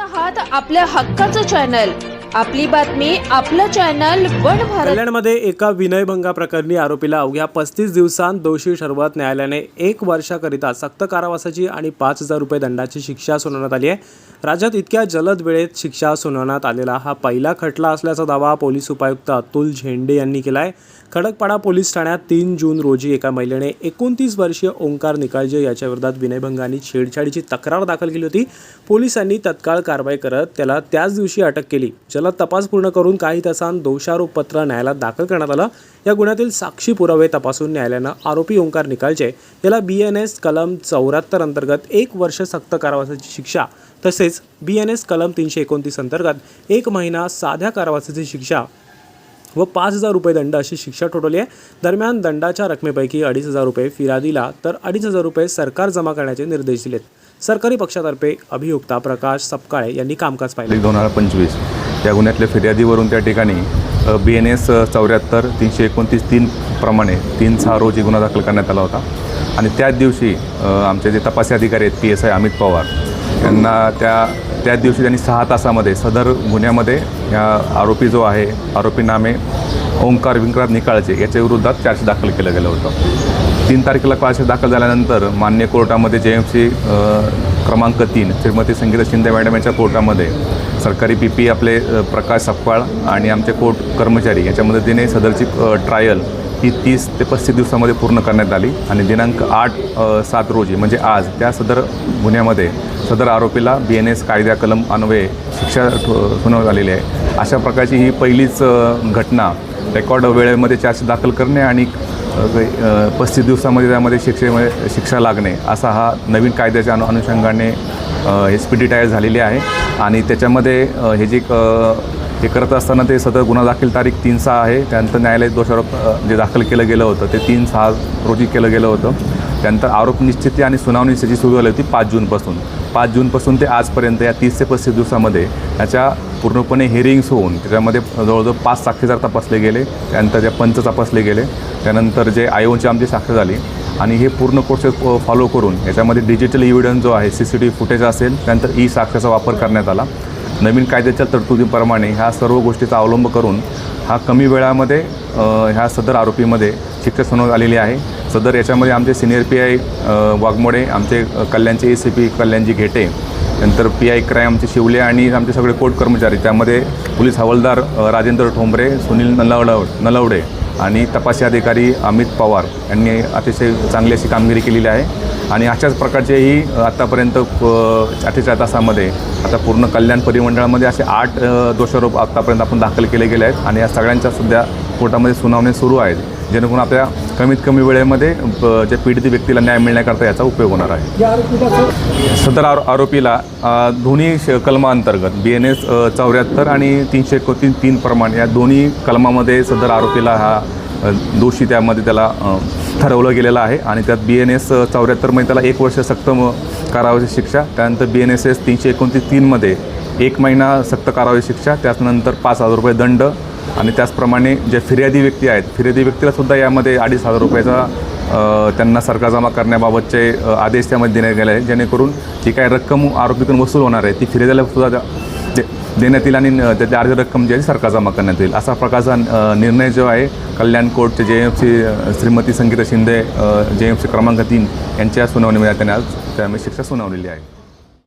आहात आपल्या हक्काचं चॅनल आपली बातमी आपलं चॅनल वन भारत. कल्याणमध्ये एका विनयभंगा प्रकरणी आरोपीला अवघ्या पस्तीस दिवसांत दोषी ठरवत न्यायालयाने एक वर्षाकरिता सक्त कारावासाची आणि पाच हजार रुपये दंडाची शिक्षा सुनावण्यात आली आहे. राज्यात इतक्या जलद वेळेत शिक्षा सुनावण्यात आलेला हा पहिला खटला असल्याचा दावा पोलीस उपायुक्त अतुल झेंडे यांनी केला आहे खडकपाडा पोलीस ठाण्यात तीन जून रोजी एका महिलेने एकोणतीस वर्षीय ओंकार निकाळजे याच्या विरोधात छेडछाडीची तक्रार दाखल केली होती. पोलिसांनी तत्काळ कारवाई करत त्याला त्याच दिवशी अटक केली. त्याला तपास पूर्ण करून काही तासांत दोषारोप पत्र न्यायालयात दाखल करण्यात आलं. या गुन्ह्यातील साक्षी पुरावे तपासून न्यायालयानं आरोपी ओंकार निकालचे याला बी एन एस कलम चौऱ्याहत्तर अंतर्गत एक वर्ष सक्त कारावासाची शिक्षा तसेच बी एन एस कलम तीनशे एकोणतीस अंतर्गत एक महिना साध्या कारावासाची शिक्षा व पाच हजार रुपये दंड अशी शिक्षा ठोठवली आहे. दरम्यान दंडाच्या रकमेपैकी अडीच हजार रुपये फिर्यादीला तर अडीच हजार रुपये सरकार जमा करण्याचे निर्देश दिलेत. सरकारी पक्षातर्फे अभियुक्ता प्रकाश सपकाळे यांनी कामकाज पाहिले. दोन हजार पंचवीस. या गुन्ह्यातल्या फिर्यादीवरून त्या ठिकाणी बी एन एस चौऱ्याहत्तर तीनशे एकोणतीस तीन प्रमाणे तीन सहा रोजी गुन्हा दाखल करण्यात आला होता. आणि त्याच दिवशी आमचे जे तपासी अधिकारी आहेत P S I Amit Pawar यांना त्या त्याच दिवशी त्यांनी सहा तासामध्ये सदर गुन्ह्यामध्ये या आरोपी जो आहे आरोपी नामे ओंकार विंकरात निकाळचे याच्या विरोधात चार्ज दाखल केलं गेलं होतं. तीन तारखेला क्लासेस दाखल झाल्यानंतर मान्य कोर्टामध्ये जे एम सी क्रमांक तीन श्रीमती संगीता शिंदे मॅडम यांच्या कोर्टामध्ये सरकारी पी पी आपले प्रकाश सपकाळ आणि आमचे कोर्ट कर्मचारी याच्या मदतीने सदरची ट्रायल ही तीस ते पस्तीस दिवसामध्ये पूर्ण करण्यात आली आणि दिनांक आठ सात रोजी म्हणजे आज त्या सदर गुन्ह्यामध्ये सदर आरोपीला बी एन एस कायद्या कलम अन्वये शिक्षा ठो- सुनावण्यात आलेली आहे. अशा प्रकारची ही पहिलीच घटना रेकॉर्ड वेळेमध्ये चार्ज दाखल करणे आणि पस्तीस दिवसामध्ये त्यामध्ये शिक्षेमध्ये शिक्षा लागणे असा हा नवीन कायद्याच्या अनु अनुषंगाने हे पी टायर झालेली आहे. आणि त्याच्यामध्ये हे जे हे करत असताना ते सदर गुन्हा दाखल तारीख तीन सहा आहे. त्यानंतर न्यायालय दोषारोप जे दाखल केलं गेलं होतं ते तीन सहा रोजी केलं गेलं होतं. त्यानंतर आरोप निश्चिती आणि सुनावणी त्याची सुरू झाली होती पाच जूनपासून. पाच जूनपासून ते आजपर्यंत या तीस ते पस्तीस दिवसामध्ये याच्या पूर्णपणे हिअरिंग्स होऊन त्याच्यामध्ये जवळजवळ पाच साक्षीदार तपासले गेले त्यानंतर त्या पंच तपासले गेले त्यानंतर जे आयोचे आमची साक्ष झाली. आणि हे पूर्ण प्रोसेस फॉलो करून याच्यामध्ये डिजिटल इव्हिडन्स जो आहे C C T V footage असेल त्यानंतर ई साक्षाचा वापर करण्यात आला. नवीन कायद्याच्या तरतुदीप्रमाणे ह्या सर्व गोष्टीचा अवलंब करून हा कमी वेळामध्ये ह्या सदर आरोपीमध्ये शिक्षा सुनावण्यात आलेली आहे. सदर याच्यामध्ये आमचे सिनियर पी आय वाघमोडे आमचे कल्याणचे A C P Kalyanji Ghete नंतर पी आय क्राय आमचे शिवले आणि आमचे सगळे कोर्ट कर्मचारी त्यामध्ये पोलीस हवालदार राजेंद्र ठोंबरे सुनील नलवड नलावडे आणि तपासी अधिकारी अमित पवार यांनी अतिशय चांगली अशी कामगिरी केलेली आहे. आणि अशाच प्रकारचेही आत्तापर्यंत अठ्ठेचाळीस तासामध्ये आता पूर्ण कल्याण परिमंडळामध्ये असे आठ दोषारोप आत्तापर्यंत आपण दाखल केले गेले आहेत. आणि या सगळ्यांच्या सध्या कोर्टामध्ये सुनावणी सुरू आहेत जेणेकरून आपल्या कमीत कमी वेळेमध्ये जे पीडित व्यक्तीला न्याय मिळण्याकरता याचा उपयोग होणार आहे. सदर आरो आरोपीला दोन्ही श कलमाअंतर्गत बी एन एस चौऱ्याहत्तर आणि तीनशे एकोणतीस तीन प्रमाण या दोन्ही कलमामध्ये सदर आरोपीला हा दोषी त्यामध्ये त्याला ठरवलं गेलेलं आहे आणि त्यात बी एन एस चौऱ्याहत्तरमध्ये त्याला एक वर्ष सक्त म- कारावाची शिक्षा त्यानंतर बी एन एस एस तीनशे एकोणतीस तीनमध्ये एक महिना सक्त कारावाची शिक्षा त्याच्यानंतर पाच हजार रुपये दंड आणि त्याचप्रमाणे जे फिर्यादी व्यक्ती आहेत फिर्यादी व्यक्तीलासुद्धा यामध्ये अडीच हजार रुपयाचा त्यांना सरकार जमा करण्याबाबतचे आदेश त्यामध्ये देण्यात गेले आहे जेणेकरून जी काही रक्कम आरोपीकडून वसूल होणार आहे ती फिर्यादीला सुद्धा देण्यात येईल आणि त्याची अर्धी रक्कम जी आहे सरकार जमा करण्यात येईल. असा प्रकारचा निर्णय जो आहे Kalyan कोर्टचे J M C Shrimati Sangeeta Shinde J M C क्रमांक तीन यांच्या सुनावणीमध्ये त्यांनी आज त्यामध्ये शिक्षा सुनावलेली आहे.